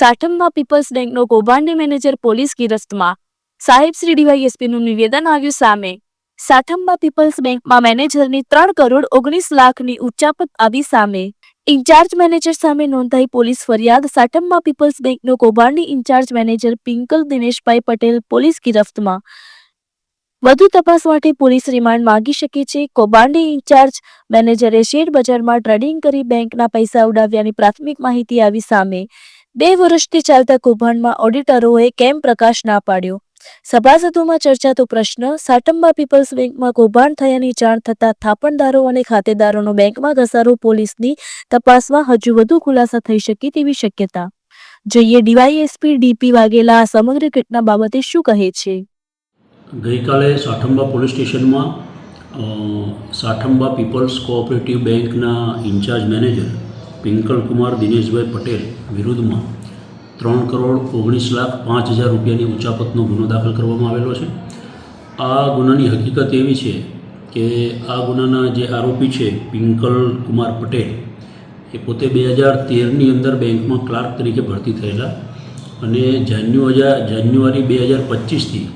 સાઠમમાં people's બેંકનો કૌભાંડી manager police ગિરસ્તમાં સાહેબ શ્રી ડીવાયએસપીનું નિવેદન આવ્યું સામે. સાઠમમાં પીપલ્સ બેંકમાં મેનેજરની ત્રણ કરોડ ઓગણીસ લાખની ઉચ્ચાપત આવી સામે. ઇન્ચાર્જ મેનેજર સામે નોંધાઈ પોલીસ ફરિયાદ. સાઠમમાં પીપલ્સ બેંકનો કૌભાંડી incharge manager Pinkal Dineshbhai Patel police ગિરફ્તમાં. વધુ તપાસ માટે પોલીસ રિમાન્ડ માંગી શકે છે. કૌભાંડી ઇન્ચાર્જ મેનેજરે શેર બજારમાં ટ્રેડિંગ કરી બેંકના પૈસા ઉડાવ્યાની પ્રાથમિક માહિતી આવી સામે. બે વર્ષથી ચાલતા કૌભાંડમાં ઓડિટરોએ કેમ પ્રકાશ ના પાડ્યો? સભાસદોમાં ચર્ચાતો પ્રશ્ન, સાટંબા પીપલ્સ બેંકમાં કૌભાંડ થયાની જાણ થતાં થાપણદારો અને ખાતેદારોનો બેંકમાં ઘસારો પોલીસની તપાસમાં હજુ વધુ ખુલાસા થઈ શકે તેવી શક્યતા. જોઈએ ડીવાયએસપી ડીપી વાઘેલા આ સમગ્ર ઘટના બાબતે શું કહે છે? ગઈકાલે સાઠંબા પોલીસ સ્ટેશનમાં સાઠંબા પીપલ્સ કોઓપરેટિવ બેંકના ઇન્ચાર્જ મેનેજર પિંકલ કુમાર, દિનેશભાઈ પટેલ વિરુદ્ધમાં ત્રણ કરોડ ઓગણીસ લાખ પાંચ હજાર રૂપિયાની ઉચાપતનો ગુનો દાખલ કરવામાં આવેલો છે. આ ગુનાની હકીકત એવી છે કે આ ગુનાના જે આરોપી છે પિંકલ કુમાર પટેલ, એ પોતે બે હજાર તેરની અંદર બેંકમાં ક્લાર્ક તરીકે ભરતી થયેલા અને જાન્યુઆરી જાન્યુઆરી બે હજાર પચીસથી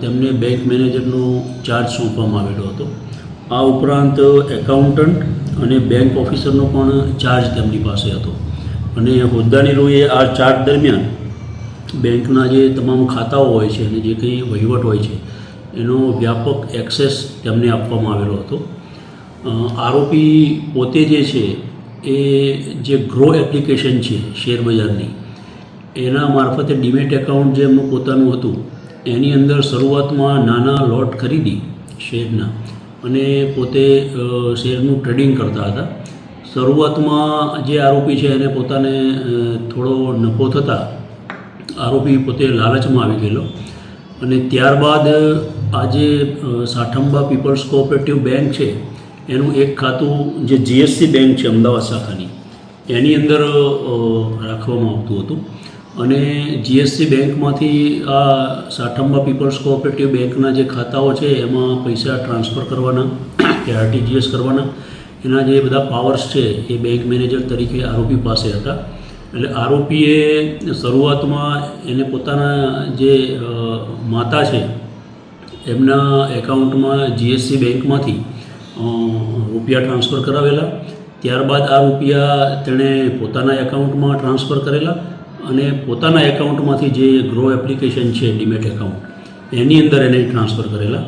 તેમને બેંક મેનેજરનો ચાર્જ સોંપવામાં આવેલો હતો. આ ઉપરાંત એકાઉન્ટન્ટ અને બેંક ઓફિસરનો પણ ચાર્જ તેમની પાસે હતો. અને હોદ્દાની લોહીએ આ ચાર્જ દરમિયાન બેંકના જે તમામ ખાતાઓ હોય છે અને જે કંઈ વહીવટ હોય છે, એનો વ્યાપક એક્સેસ તેમને આપવામાં આવેલો હતો. આરોપી પોતે જે છે એ જે ગ્રો એપ્લિકેશન છે શેર બજારની, એના મારફતે ડીમેટ એકાઉન્ટ જે એમનું પોતાનું હતું, એની અંદર શરૂઆતમાં નાના લોટ ખરીદી શેરના અને પોતે શેરનું ટ્રેડિંગ કરતા હતા. શરૂઆતમાં જે આરોપી છે એને પોતાને થોડો નફો થતાં આરોપી પોતે લાલચમાં આવી ગયેલો. અને ત્યારબાદ આજે સાઠંબા પીપલ્સ કોઓપરેટિવ બેંક છે, એનું એક ખાતું જે જીએસસી બેંક છે અમદાવાદ શાખાની, એની અંદર રાખવામાં આવતું હતું. અને જીએસસી બેંકમાંથી આ સાઠંબા પીપલ્સ કોઓપરેટિવ બેંકના જે ખાતાઓ છે, એમાં પૈસા ટ્રાન્સફર કરવાના, કે આરટીજીએસ કરવાના, એના જે બધા પાવર્સ છે, એ બેંક મેનેજર તરીકે આરોપી પાસે હતા. એટલે આરોપીએ શરૂઆતમાં એને પોતાના જે માતા છે, એમના એકાઉન્ટમાં જીએસસી બેંકમાંથી રૂપિયા ટ્રાન્સફર કરાવેલા. ત્યારબાદ આ રૂપિયા તેણે પોતાના એકાઉન્ટમાં ટ્રાન્સફર કરેલા. અને પોતાના એકાઉન્ટમાંથી જે ગ્રો એપ્લિકેશન છે, ડીમેટ એકાઉન્ટ, એની અંદર એને ટ્રાન્સફર કરેલા.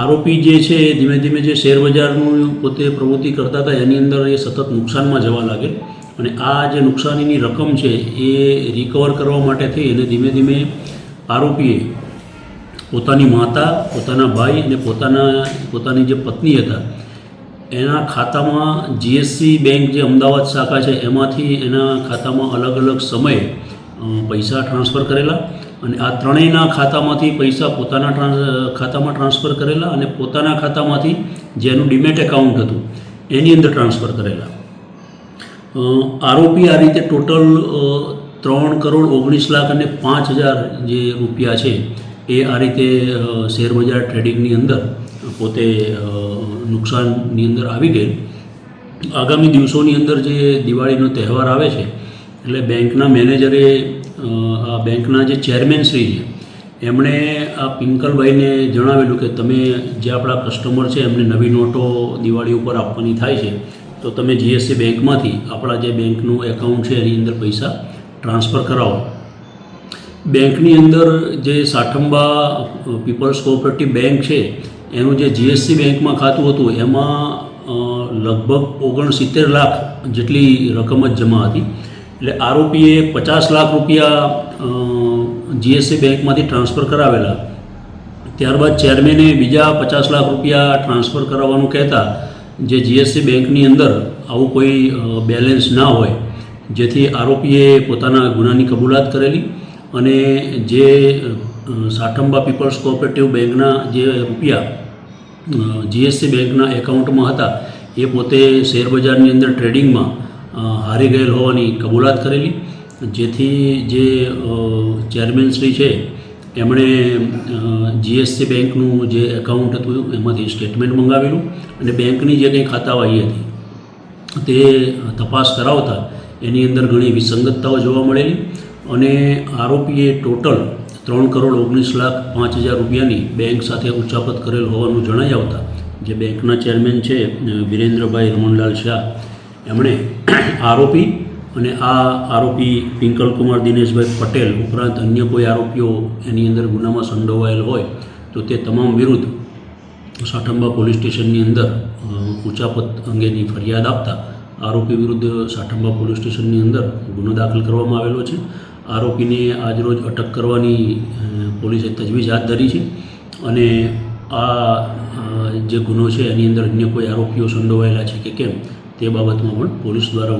આરોપી જે છે, એ ધીમે ધીમે જે શેર બજારનું પોતે પ્રવૃત્તિ કરતા હતા, એની અંદર એ સતત નુકસાનમાં જવા લાગે. અને આ જે નુકસાનીની રકમ છે, એ રિકવર કરવા માટે થઈ અને ધીમે ધીમે આરોપીએ પોતાની માતા, પોતાના ભાઈ અને પોતાના, પોતાની જે પત્ની હતા એના ખાતામાં જીએસસી બેંક જે અમદાવાદ શાખા છે, એમાંથી એના ખાતામાં અલગ અલગ સમયે પૈસા ટ્રાન્સફર કરેલા અને આ ત્રણેયના ખાતામાંથી પૈસા પોતાના ખાતામાં ટ્રાન્સફર કરેલા અને પોતાના ખાતામાંથી જેનું ડીમેટ એકાઉન્ટ હતું, એની અંદર ટ્રાન્સફર કરેલા. આરોપી આ રીતે ટોટલ ત્રણ કરોડ ઓગણીસ લાખ અને પાંચ હજાર જે રૂપિયા છે, એ આ રીતે શેરબજાર ટ્રેડિંગની અંદર પોતે નુકસાનની અંદર આવી ગઈ. આગામી દિવસોની અંદર જે દિવાળીનો તહેવાર આવે છે, એટલે બેંકના મેનેજરે આ બેંકના જે ચેરમેન શ્રી છે, એમણે આ પિંકલભાઈને જણાવેલું કે તમે જે આપણા કસ્ટમર છે, એમને નવી નોટો દિવાળી ઉપર આપવાની થાય છે, તો તમે જીએસસી બેંકમાંથી આપણા જે બેંકનું એકાઉન્ટ છે, એની અંદર પૈસા ટ્રાન્સફર કરાવો. બેંકની અંદર જે સાઠંબા પીપલ્સ કોઓપરેટિવ બેંક છે એનું જે જીએસસી બેંકમાં ખાતું હતું, એમાં લગભગ ઓગણસિત્તેર લાખ જેટલી રકમ જ જમા હતી. એટલે આરોપીએ પચાસ લાખ રૂપિયા જીએસસી બેંકમાંથી ટ્રાન્સફર કરાવેલા. ત્યારબાદ ચેરમેને બીજા પચાસ લાખ રૂપિયા ટ્રાન્સફર કરાવવાનું કહેતા જે જીએસસી બેંકની અંદર આવું કોઈ બેલેન્સ ના હોય, જેથી આરોપીએ પોતાના ગુનાની કબૂલાત કરેલી અને જે સાઠંબા પીપલ્સ કોઓપરેટિવ બેંકના જે રૂપિયા જીએસસી બેંકના એકાઉન્ટમાં હતા. એ પોતે શેરબજારની અંદર ટ્રેડિંગમાં હારી ગયેલ હોવાની કબૂલાત કરેલી. જેથી જે ચેરમેનશ્રી છે, એમણે જીએસસી બેંકનું જે એકાઉન્ટ હતું, એમાંથી સ્ટેટમેન્ટ મંગાવેલું અને બેંકની જે કંઈ ખાતાવાહી હતી, તે તપાસ કરાવતા એની અંદર ઘણી વિસંગતતાઓ જોવા મળેલી અને આરોપીએ ટોટલ ત્રણ કરોડ ઓગણીસ લાખ પાંચ હજાર રૂપિયાની બેંક સાથે ઉચાપત કરેલ હોવાનું જણાઈ આવતા જે બેંકના ચેરમેન છે વિરેન્દ્રભાઈ રમણલાલ શાહ. એમણે આરોપી અને આ આરોપી પિંકલકુમાર દિનેશભાઈ પટેલ ઉપરાંત અન્ય કોઈ આરોપીઓ એની અંદર ગુનામાં સંડોવાયેલ હોય, તો તે તમામ વિરુદ્ધ સાઠંબા પોલીસ સ્ટેશનની અંદર ઉચાપત અંગેની ફરિયાદ આપતા આરોપી વિરુદ્ધ સાઠંબા પોલીસ સ્ટેશનની અંદર ગુનો દાખલ કરવામાં આવેલો છે. આરોપીને આજરોજ અટક કરવાની પોલીસે તજવીજ હાથ ધરી છે અને આ જે ગુનો છે એની અંદર અન્ય કોઈ આરોપીઓ સંડોવાયેલા છે કે કેમ તે બાબતમાં પણ પોલીસ દ્વારા